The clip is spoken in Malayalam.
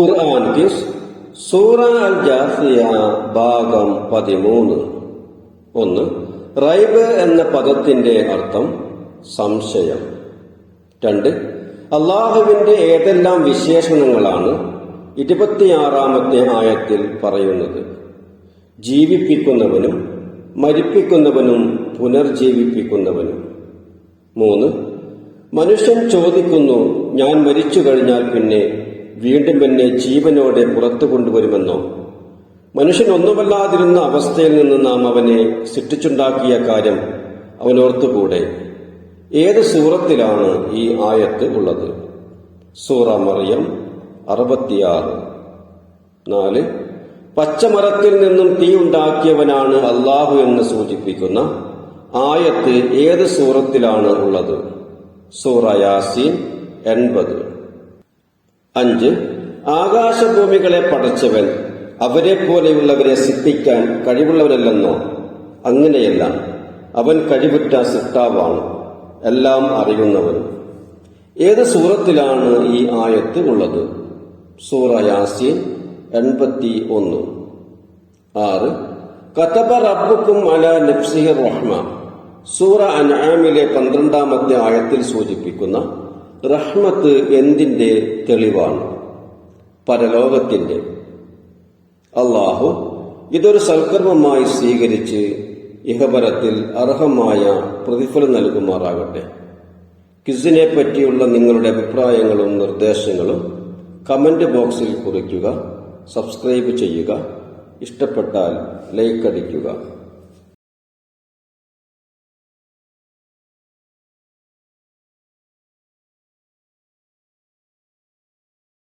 ഖുർആൻ സൂറ അൽ ജാസിയ ഭാഗം പതിമൂന്ന്. ഒന്ന് റൈബ് എന്ന പദത്തിന്റെ അർത്ഥം സംശയം. രണ്ട് അള്ളാഹുവിന്റെ ഏതെല്ലാം വിശേഷണങ്ങളാണ് ഇരുപത്തിയാറാമത്തെ ആയത്തിൽ പറയുന്നത്. ജീവിപ്പിക്കുന്നവനും മരിപ്പിക്കുന്നവനും പുനർജീവിപ്പിക്കുന്നവനും. മൂന്ന് മനുഷ്യൻ ചോദിക്കുന്നു ഞാൻ മരിച്ചു കഴിഞ്ഞാൽ പിന്നെ വീണ്ടും എന്നെ ജീവനോടെ പുറത്തു കൊണ്ടുവരുമെന്നോ? മനുഷ്യൻ ഒന്നുമല്ലാതിരുന്ന അവസ്ഥയിൽ നിന്ന് നാം അവനെ സൃഷ്ടിച്ചുണ്ടാക്കിയ കാര്യം അവനോർത്തുകൂടെ ഏത് സൂറത്തിലാണ് ഈ ആയത്ത് ഉള്ളത്? സൂറ മറിയം അറുപത്തിയാറ്. നാല്. പച്ചമരത്തിൽ നിന്നും തീ ഉണ്ടാക്കിയവനാണ് അള്ളാഹു എന്ന് സൂചിപ്പിക്കുന്ന ആയത്ത് ഏത് സൂറത്തിലാണ് ഉള്ളത്? സൂറ യാസീൻ എൺപത്. അഞ്ച് ആകാശഭൂമികളെ പടച്ചവൻ അവരെ പോലെയുള്ളവരെ സിദ്ധിക്കാൻ കഴിവുള്ളവനല്ലെന്നോ? അങ്ങനെയല്ല അവൻ കഴിവുറ്റ സിട്ടാവാണ് എല്ലാം അറിയുന്നവൻ. ഏത് സൂറത്തിലാണ് ഈ ആയത്ത് ഉള്ളത്? സൂറ യാസീൻ എൺപത്തി ഒന്ന് ആറ് കതബ റബ്ബുക്കും അല നഫ്സിഹിർ റഹ്മ. സൂറ അൻആമിലെ പന്ത്രണ്ടാമത്തെ ആയത്തിൽ സൂചിപ്പിക്കുന്ന റഹ്മത്ത് എന്തിന്റെ തെളിവാണ്? പരലോകത്തിന്റെ. അള്ളാഹു ഇതൊരു സൽക്കർമ്മമായി സ്വീകരിച്ച് ഇഹപരത്തിൽ അർഹമായ പ്രതിഫലം നൽകുമാറാകട്ടെ. ക്വിസിനെ പറ്റിയുള്ള നിങ്ങളുടെ അഭിപ്രായങ്ങളും നിർദ്ദേശങ്ങളും കമന്റ് ബോക്സിൽ കുറിക്കുക സബ്സ്ക്രൈബ് ചെയ്യുക ഇഷ്ടപ്പെട്ടാൽ ലൈക്ക് അടിക്കുക.